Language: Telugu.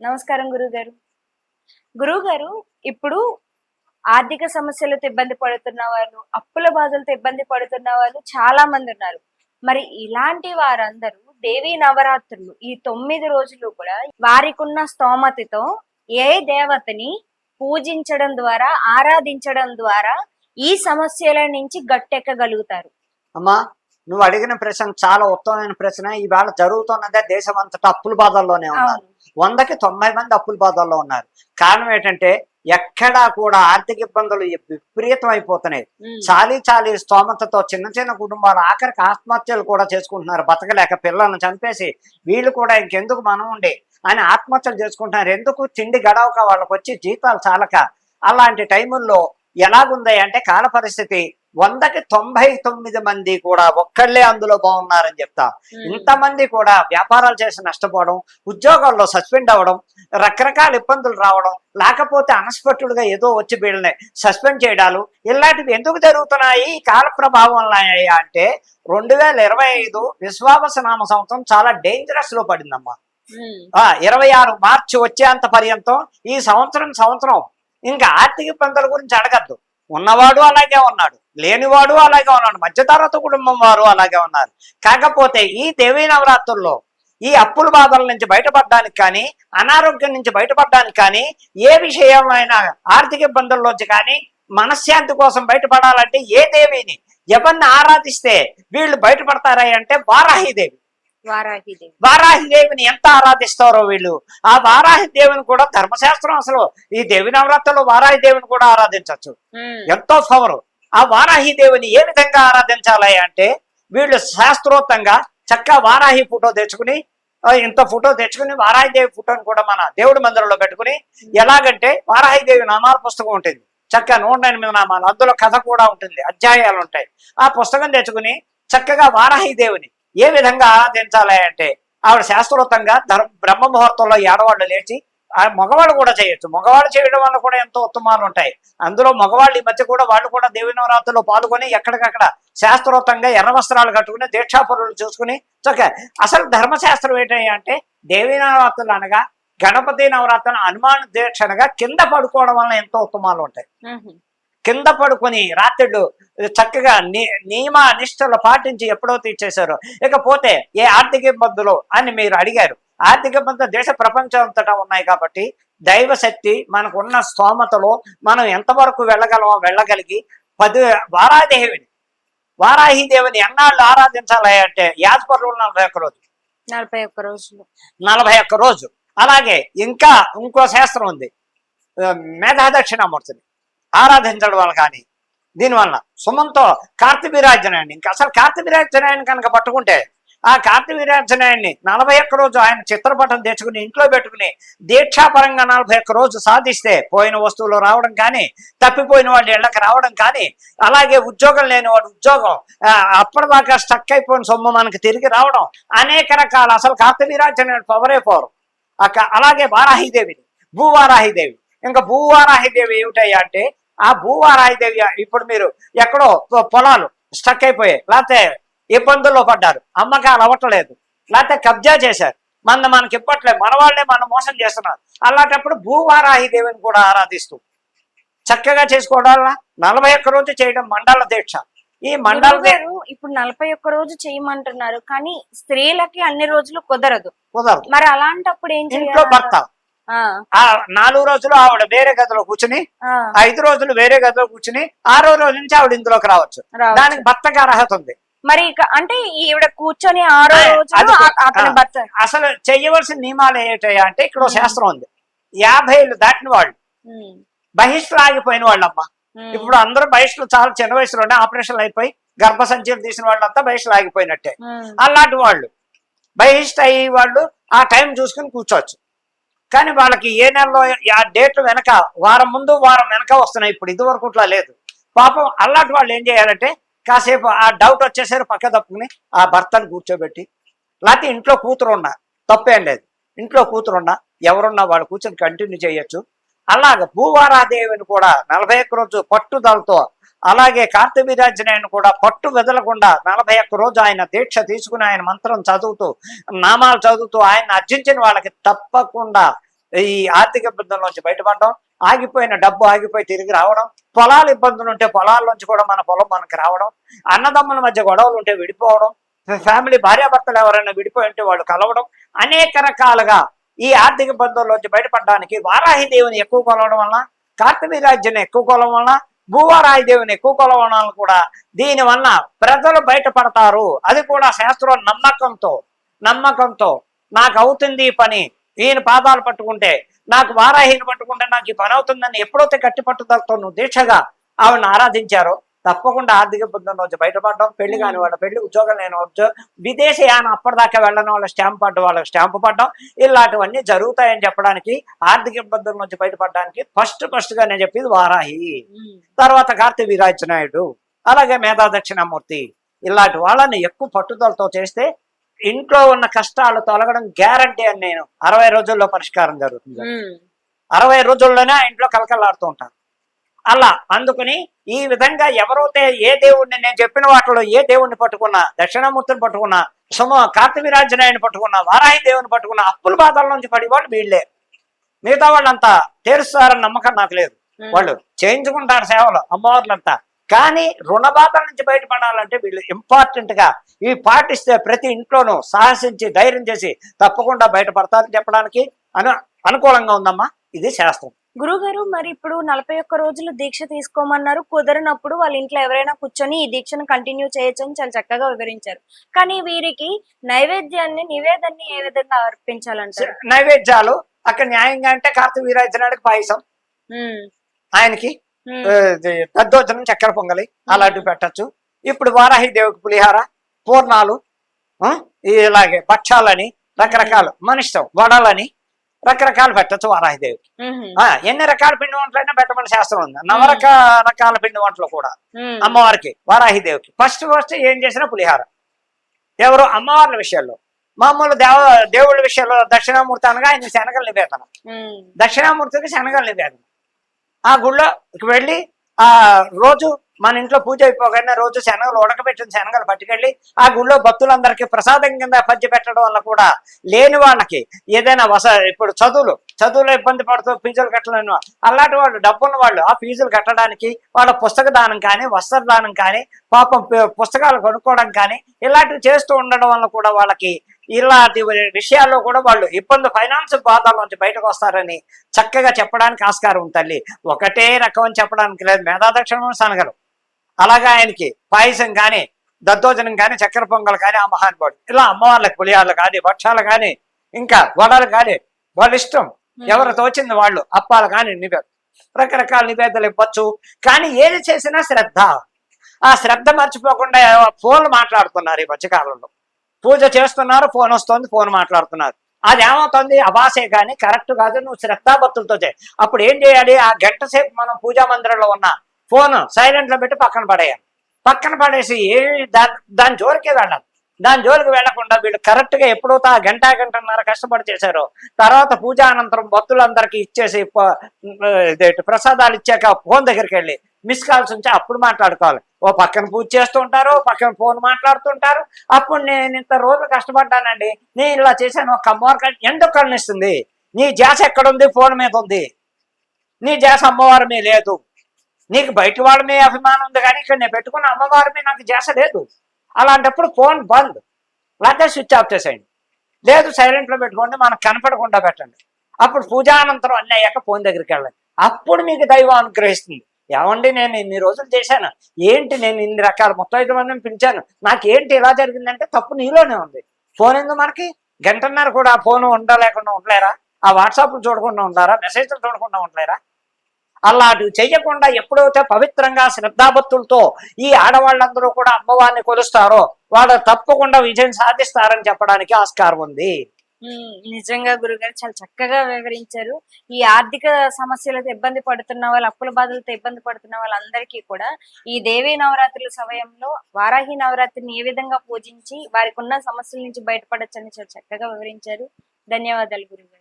నమస్కారం గురుగారు. గురుగారు ఇప్పుడు ఆర్థిక సమస్యలతో ఇబ్బంది పడుతున్న వాళ్ళు అప్పుల బాధలతో ఇబ్బంది పడుతున్న వాళ్ళు చాలా మంది ఉన్నారు. మరి ఇలాంటి వారందరూ దేవీ నవరాత్రులు ఈ తొమ్మిది రోజులు కూడా వారికున్న స్తోమతతో ఏ దేవతని పూజించడం ద్వారా ఆరాధించడం ద్వారా ఈ సమస్యల నుంచి గట్టెక్కగలుగుతారు? అమ్మా నువ్వు అడిగిన ప్రశ్న చాలా ఉత్తమమైన ప్రశ్న. ఇవాళ జరుగుతున్నదే దేశం అంతటా అప్పుల బాధల్లోనే ఉన్నారు. వందకి తొంభై మంది అప్పుల బాధల్లో ఉన్నారు. కారణం ఏంటంటే ఎక్కడా కూడా ఆర్థిక ఇబ్బందులు విపరీతం అయిపోతున్నాయి. చాలీ చాలీ స్తోమతతో చిన్న చిన్న కుటుంబాలు ఆఖరికి ఆత్మహత్యలు కూడా చేసుకుంటున్నారు. బతకలేక పిల్లల్ని చంపేసి వీళ్ళు కూడా ఇంకెందుకు మనం ఉండి అని ఆత్మహత్యలు చేసుకుంటున్నారు. ఎందుకు? తిండి గడవక వాళ్ళకి వచ్చి జీతాలు చాలక. అలాంటి టైముల్లో ఎలాగుంది అంటే కాల పరిస్థితి వందకి తొంభై తొమ్మిది మంది కూడా ఒక్కళ్ళే అందులో బాగున్నారని చెప్తా. ఇంతమంది కూడా వ్యాపారాలు చేసి నష్టపోవడం ఉద్యోగాల్లో సస్పెండ్ అవ్వడం రకరకాల ఇబ్బందులు రావడం లేకపోతే అన్ఎక్స్పెక్టెడ్గా ఏదో వచ్చి వీళ్ళని సస్పెండ్ చేయడాలు ఇలాంటివి ఎందుకు జరుగుతున్నాయి? ఈ కాల ప్రభావం అంటే రెండు వేల ఇరవై ఐదు విశ్వావస నామ సంవత్సరం చాలా డేంజరస్లో పడిందమ్మా. ఇరవై ఆరు మార్చి వచ్చేంత పర్యంతం ఈ సంవత్సరం సంవత్సరం ఇంకా ఆర్థిక ఇబ్బందుల గురించి అడగద్దు. ఉన్నవాడు అలాగే ఉన్నాడు. లేనివాడు అలాగే ఉన్నాడు. మధ్యతరగతి కుటుంబం వారు అలాగే ఉన్నారు. కాకపోతే ఈ దేవీ నవరాత్రుల్లో ఈ అప్పుల బాధల నుంచి బయటపడడానికి కానీ అనారోగ్యం నుంచి బయటపడడానికి కానీ ఏ విషయమైనా ఆర్థిక ఇబ్బందుల్లోంచి కానీ మనశ్శాంతి కోసం బయటపడాలంటే ఏ దేవిని ఎవరిని ఆరాధిస్తే వీళ్ళు బయటపడతారా అంటే వారాహిదేవి. వారాహిదేవి. వారాహి దేవిని ఎంత ఆరాధిస్తారో వీళ్ళు. ఆ వారాహి దేవిని కూడా ధర్మశాస్త్రం అసలు ఈ దేవి నవరాత్రులు వారాహి దేవిని కూడా ఆరాధించవచ్చు. ఎంతో పవరు. ఆ వారాహి దేవుని ఏ విధంగా ఆరాధించాలి అంటే వీళ్ళు శాస్త్రోక్తంగా చక్కగా వారాహి ఫోటో తెచ్చుకుని ఇంత ఫోటో తెచ్చుకుని వారాహిదేవి ఫోటోని కూడా మన దేవుడి మందిరంలో పెట్టుకుని ఎలాగంటే వారాహిదేవి నామాల పుస్తకం ఉంటుంది. చక్కగా నూట ఎనిమిది నామాలు అందులో కథ కూడా ఉంటుంది అధ్యాయాలు ఉంటాయి. ఆ పుస్తకం తెచ్చుకుని చక్కగా వారాహిదేవిని ఏ విధంగా ఆరాధించాలి అంటే ఆవిడ శాస్త్రోక్తంగా ధర్మ బ్రహ్మ ముహూర్తంలో ఏడవాళ్ళు లేచి మగవాళ్ళు కూడా చేయొచ్చు. మగవాళ్ళు చేయడం వల్ల కూడా ఎంతో ఉత్తమాలు ఉంటాయి. అందులో మగవాళ్ళు ఈ మధ్య కూడా వాళ్ళు కూడా దేవి నవరాత్రుల్లో పాల్గొని ఎక్కడికక్కడ శాస్త్రోక్తంగా ఎర్ర వస్త్రాలు కట్టుకుని దీక్షాపరులు చూసుకుని చక్క అసలు ధర్మశాస్త్రం ఏంటంటే అంటే దేవి నవరాత్రులు అనగా గణపతి నవరాత్రులు హనుమాన్ దీక్ష అనగా కింద పడుకోవడం వల్ల ఎంతో ఉత్తమాలు ఉంటాయి. కింద పడుకొని రాత్రులు చక్కగా నియమ నిష్టలు పాటించి ఎప్పుడో తీర్చేశారు. ఇకపోతే ఏ ఆర్థిక ఇబ్బందులు అని మీరు అడిగారు. ఆర్థిక ఇబ్బందులు దేశ ప్రపంచం అంతటా ఉన్నాయి కాబట్టి దైవ శక్తి మనకు ఉన్న స్తోమతలో మనం ఎంతవరకు వెళ్ళగలమో వెళ్ళగలిగి పది వారాదేవిని వారాహి దేవిని ఎన్నాళ్ళు ఆరాధించాలి అంటే యాజపరులు నలభై ఒక్క రోజు నలభై ఒక్క రోజులు. నలభై ఒక్క రోజు అలాగే ఇంకా ఇంకో శాస్త్రం ఉంది. ఆ, మేధా దక్షిణామూర్తిని ఆరాధించడం వల్ల కానీ దీనివల్ల సుమంతో కార్తవీరాజనాయన్ని ఇంకా అసలు కార్తవీరాజనాయన్ని కనుక పట్టుకుంటే ఆ కార్తవీరాజనాయన్ని నలభై ఒక్క రోజు ఆయన చిత్రపటం తెచ్చుకుని ఇంట్లో పెట్టుకుని దీక్షాపరంగా నలభై ఒక్క రోజు సాధిస్తే పోయిన వస్తువులు రావడం కానీ తప్పిపోయిన వాళ్ళు ఇళ్ళకి రావడం కానీ అలాగే ఉద్యోగం లేని వాడు ఉద్యోగం ఆ, అప్పటిదాకా స్టక్ అయిపోయిన సొమ్ము మనకి తిరిగి రావడం అనేక రకాల. అసలు కార్తవీరాజనాయని పవరే పోరు. అక్క అలాగే వారాహిదేవిని భూవారాహిదేవి. ఇంకా భూవారాహిదేవి ఏమిటయ్యా అంటే ఆ భూవారాహిదేవి ఇప్పుడు మీరు ఎక్కడో పొలాలు స్టక్ అయిపోయాయి. లేకపోతే ఇబ్బందుల్లో పడ్డారు. అమ్మకాలు అవ్వట్లేదు లేకపోతే కబ్జా చేశారు. మన మనకి ఇవ్వట్లేదు మన వాళ్ళే మనం మోసం చేస్తున్నారు. అలాంటప్పుడు భూవారాహిదేవిని కూడా ఆరాధిస్తూ చక్కగా చేసుకోవడం వల్ల నలభై ఒక్క రోజు చేయడం మండల దీక్ష. ఈ మండల ఇప్పుడు నలభై ఒక్క రోజు చేయమంటున్నారు కానీ స్త్రీలకి అన్ని రోజులు కుదరదు. కుదరదు. మరి అలాంటప్పుడు ఏం ఇంట్లో భర్త. నాలుగు రోజులు ఆవిడ వేరే గదిలో కూర్చుని ఐదు రోజులు వేరే గదిలో కూర్చుని ఆరో రోజు నుంచి ఆవిడ ఇందులోకి రావచ్చు. రావచ్చు. దానికి భర్తకి అర్హత ఉంది. మరి ఇక అంటే ఈవిడ కూర్చొని ఆరో రోజు అతని. భర్త. అసలు చెయ్యవలసిన నియమాలు ఏంటయ్యా అంటే ఇక్కడ. శాస్త్రం ఉంది. యాభై ఏళ్ళు దాటిన వాళ్ళు. బహిష్లు ఆగిపోయిన వాళ్ళమ్మ. ఇప్పుడు అందరూ బహిష్లు చాలా చిన్న వయసులోనే ఆపరేషన్లు అయిపోయి గర్భసంచులు తీసిన వాళ్ళంతా బహిష్లు ఆగిపోయినట్టే. అలాంటి వాళ్ళు. బహిష్ట అయ్యి వాళ్ళు ఆ టైం చూసుకుని కూర్చోవచ్చు. కానీ వాళ్ళకి ఏ నెలలో ఆ డేట్ వెనక వారం ముందు వారం వెనక వస్తున్నాయి. ఇప్పుడు ఇది వరకు ఇట్లా లేదు. పాపం అలాంటి వాళ్ళు ఏం చేయాలంటే కాసేపు ఆ డౌట్ వచ్చేసరి పక్క తప్పుకుని ఆ భర్తను కూర్చోబెట్టి లేకపోతే ఇంట్లో కూతురు ఉన్నా తప్పేం లేదు. ఇంట్లో కూతురున్నా ఎవరున్నా వాళ్ళు కూర్చొని కంటిన్యూ చేయొచ్చు. అలాగ భూవారాదేవిని కూడా నలభై ఒక్క రోజు పట్టుదలతో అలాగే కార్తవీరాజనేయుని కూడా పట్టు వెదలకుండా నలభై ఒక్క రోజు ఆయన దీక్ష తీసుకుని ఆయన మంత్రం చదువుతూ నామాలు చదువుతూ ఆయన అర్జించిన వాళ్ళకి తప్పకుండా ఈ ఆర్థిక ఇబ్బందుల్లోంచి బయటపడడం ఆగిపోయిన డబ్బు ఆగిపోయి తిరిగి రావడం పొలాల ఇబ్బందులు ఉంటే పొలాల్లోంచి కూడా మన పొలం మనకి రావడం అన్నదమ్ముల మధ్య గొడవలు ఉంటే విడిపోవడం ఫ్యామిలీ భార్యాభర్తలు ఎవరైనా విడిపోయి ఉంటే వాళ్ళు కలవడం అనేక రకాలుగా ఈ ఆర్థిక ఇబ్బందుల్లోంచి బయటపడడానికి వారాహి దేవుని ఎక్కువ కొలవడం వలన కార్తవీరాజ్యాన్ని ఎక్కువ కొలవడం వలన భూవారాయి దేవుని ఎక్కువ కొలవడం వలన కూడా దీని వలన ప్రజలు బయటపడతారు. అది కూడా శాస్త్రం నమ్మకంతో నమ్మకంతో. నాకు అవుతుంది పని. ఈయన పాదాలు పట్టుకుంటే నాకు వారాహిని పట్టుకుంటే నాకు ఈ పని అవుతుందని ఎప్పుడైతే గట్టి పట్టుదలతో నువ్వు దీక్షగా ఆవిడని ఆరాధించారో తప్పకుండా ఆర్థిక ఇబ్బందుల నుంచి బయటపడడం. పెళ్ళి కాని వాళ్ళ పెళ్ళి ఉద్యోగం లేని ఉద్యోగం. విదేశీయానం అప్పటిదాకా వెళ్ళని వాళ్ళ స్టాంప్ పడ్డ వాళ్ళకి స్టాంపు పడ్డం. ఇలాంటివన్నీ జరుగుతాయని చెప్పడానికి ఆర్థిక ఇబ్బందుల నుంచి బయటపడడానికి ఫస్ట్ ఫస్ట్గా నేను చెప్పింది వారాహి. తర్వాత కార్తీ వీరాజ నాయుడు అలాగే మేధా దక్షిణామూర్తి ఇలాంటి వాళ్ళని ఎక్కువ పట్టుదలతో చేస్తే ఇంట్లో ఉన్న కష్టాలు తొలగడం గ్యారంటీ అని నేను అరవై రోజుల్లో పరిష్కారం జరుగుతుంది. అరవై రోజుల్లోనే ఆ ఇంట్లో కలకలాడుతూ ఉంటారు. అలా అందుకని ఈ విధంగా ఎవరైతే ఏ దేవుణ్ణి నేను చెప్పిన వాటిలో ఏ దేవుణ్ణి పట్టుకున్నా దక్షిణామూర్తిని పట్టుకున్నా సుమ కార్తవీరాజనాయుని పట్టుకున్నా వారాహి దేవుని పట్టుకున్నా అప్పుల బాధల నుంచి పడేవాళ్ళు వీళ్ళే. మిగతా వాళ్ళంతా తీరుస్తారని నమ్మకం నాకు లేదు. వాళ్ళు చేయించుకుంటారు సేవలు అమ్మవార్లంతా. కానీ రుణ బాధల నుంచి బయటపడాలంటే వీళ్ళు ఇంపార్టెంట్గా ఇవి పాటిస్తే ప్రతి ఇంట్లోనూ సాహసించి ధైర్యం చేసి తప్పకుండా బయటపడతారని చెప్పడానికి అను అనుకూలంగా ఉందమ్మా. ఇది శాస్త్రం. గురుగారు మరి ఇప్పుడు నలభై ఒక్క రోజులు దీక్ష తీసుకోమన్నారు. కుదరనప్పుడు వాళ్ళ ఇంట్లో ఎవరైనా కూర్చొని ఈ దీక్షను కంటిన్యూ చేయొచ్చు అని చాలా చక్కగా వివరించారు. కానీ వీరికి నైవేద్యాన్ని నివేదన్ని ఏ విధంగా అర్పించాలంటారు? నైవేద్యాలు అక్కడ న్యాయంగా అంటే కార్తీక వీరాజనాడికి పాయసం. ఆయనకి దద్దోజనం చక్కెర పొంగలి అలాంటివి పెట్టచ్చు. ఇప్పుడు వారాహి దేవుకి పులిహార పూర్ణాలు ఇలాగే భక్షాలని రకరకాలు మన ఇష్టం వడలని రకరకాలు పెట్టచ్చు వారాహి దేవుకి ఉమ్, ఆ, ఎన్ని రకాల పిండి వంటలైనా పెట్టమని శాస్త్రం ఉంది. నవరక రకాల పిండి వంటలు కూడా అమ్మవారికి వారాహి దేవుకి ఫస్ట్ ఫస్ట్ ఏం చేసినా పులిహార. ఎవరు అమ్మవార్ల విషయాల్లో మామూలు దేవ దేవుళ్ళ విషయంలో దక్షిణామూర్తి అనగా ఆయన శనగల నివేదన. దక్షిణామూర్తికి శనగల నివేదన. ఆ గుళ్ళోకి వెళ్ళి ఆ రోజు మన ఇంట్లో పూజ అయిపోగానే రోజు శనగలు ఉడకబెట్టిన శనగలు పట్టుకెళ్ళి ఆ గుళ్ళో భక్తులందరికీ ప్రసాదం కింద పంచి పెట్టడం వల్ల కూడా లేని వాళ్ళకి ఏదైనా వస ఇప్పుడు చదువులు చదువులో ఇబ్బంది పడుతూ ఫీజులు కట్టలేని. అలాంటి వాళ్ళు డబ్బున్న వాళ్ళు ఆ ఫీజులు కట్టడానికి వాళ్ళ పుస్తక దానం కానీ వస్త్ర దానం కానీ పాపం పుస్తకాలు కొనుక్కోవడం కానీ ఇలాంటివి చేస్తూ ఉండడం వల్ల కూడా వాళ్ళకి ఇలాంటి విషయాల్లో కూడా వాళ్ళు ఇబ్బంది ఫైనాన్స్ బాధల నుంచి బయటకు వస్తారని చక్కగా చెప్పడానికి ఆస్కారం తల్లి. ఒకటే రకం అని చెప్పడానికి లేదు. మేధాదక్షిణ సనగరు. అలాగా ఆయనకి పాయసం కానీ దద్దోజనం కానీ చక్కెర పొంగల్ కానీ ఆ మహానుభావుడు. ఇలా అమ్మవార్లకు పులియాలు కానీ భక్షాలు కానీ ఇంకా వడలు కానీ వాళ్ళ ఇష్టం. ఎవరు తోచింది వాళ్ళు? అప్పాలు కానీ నివేద రకరకాల నివేదనలు ఇవ్వచ్చు. కానీ ఏది చేసినా శ్రద్ధ. ఆ శ్రద్ధ మర్చిపోకుండా ఫోన్లు మాట్లాడుతున్నారు ఈ మధ్యకాలంలో. పూజ చేస్తున్నారు ఫోన్ వస్తుంది ఫోన్ మాట్లాడుతున్నారు. అది ఏమవుతుంది? అవాసే కానీ కరెక్ట్ కాదు. నువ్వు శ్రద్ధాభక్తులతో చేయి. అప్పుడు ఏం చేయాలి? ఆ గంట సేపు మనం పూజా మందిరంలో ఉన్న ఫోన్ సైలెంట్లో పెట్టి పక్కన పడేయాలి. పక్కన పడేసి ఏ దాని దాని జోరికే వెళ్ళాలి. దాని జోలికి వెళ్ళకుండా వీళ్ళు కరెక్ట్గా ఎప్పుడైతే ఆ గంట గంటన్నర కష్టపడి చేశారో. తర్వాత పూజ అనంతరం భక్తులందరికీ ఇచ్చేసి ప్రసాదాలు ఇచ్చాక ఫోన్ దగ్గరికి వెళ్ళి మిస్ కాల్స్ ఉంటే అప్పుడు మాట్లాడుకోవాలి. ఓ పక్కన పూజ చేస్తుంటారు ఓ పక్కన ఫోన్ మాట్లాడుతుంటారు అప్పుడు నేను ఇంత రోజులు కష్టపడ్డానండి. నేను ఇలా చేశాను ఒక అమ్మవారి ఎందుకు కరుణిస్తుంది నీ జాస ఎక్కడుంది? ఫోన్ మీద ఉంది. నీ జాస అమ్మవారి మీద లేదు. నీకు బయట వాళ్ళ మీద అభిమానం ఉంది కానీ ఇక్కడ నేను పెట్టుకున్న అమ్మవారి మీద నాకు జాస లేదు. అలాంటప్పుడు ఫోన్ బంద్. లేకపోతే స్విచ్ ఆఫ్ చేసేయండి. లేదు సైలెంట్లో పెట్టుకోండి మనకు కనపడకుండా పెట్టండి. అప్పుడు పూజానంతరం అన్నీ అయ్యాక ఫోన్ దగ్గరికి వెళ్ళండి. అప్పుడు మీకు దైవం అనుగ్రహిస్తుంది. ఏమండి నేను ఇన్ని రోజులు చేశాను. ఏంటి నేను ఇన్ని రకాల మొత్తం ఐదు మందిని పిలిచాను. నాకు ఏంటి ఇలా జరిగిందంటే తప్పు నీలోనే ఉంది. ఫోన్ ఎందుకు మనకి? గంటన్నర కూడా ఫోన్ ఉండలేకుండా ఉండలేరా? ఆ వాట్సాప్లు చూడకుండా ఉండారా? మెసేజ్లు చూడకుండా ఉండలేరా? అలాంటివి చేయకుండా ఎప్పుడైతే పవిత్రంగా శ్రద్ధాభక్తులతో ఈ ఆడవాళ్ళందరూ కూడా అమ్మవారిని కొలుస్తారో వాళ్ళు తప్పకుండా విజయం సాధిస్తారని చెప్పడానికి ఆస్కారం ఉంది. నిజంగా గురుగారు చాలా చక్కగా వివరించారు. ఈ ఆర్థిక సమస్యలతో ఇబ్బంది పడుతున్న వాళ్ళు అప్పుల బాధలతో ఇబ్బంది పడుతున్న వాళ్ళందరికీ కూడా ఈ దేవీ నవరాత్రుల సమయంలో వారాహి నవరాత్రిని ఏ విధంగా పూజించి వారికి ఉన్న సమస్యల నుంచి బయటపడచ్చని చాలా చక్కగా వివరించారు. ధన్యవాదాలు గురుగారు.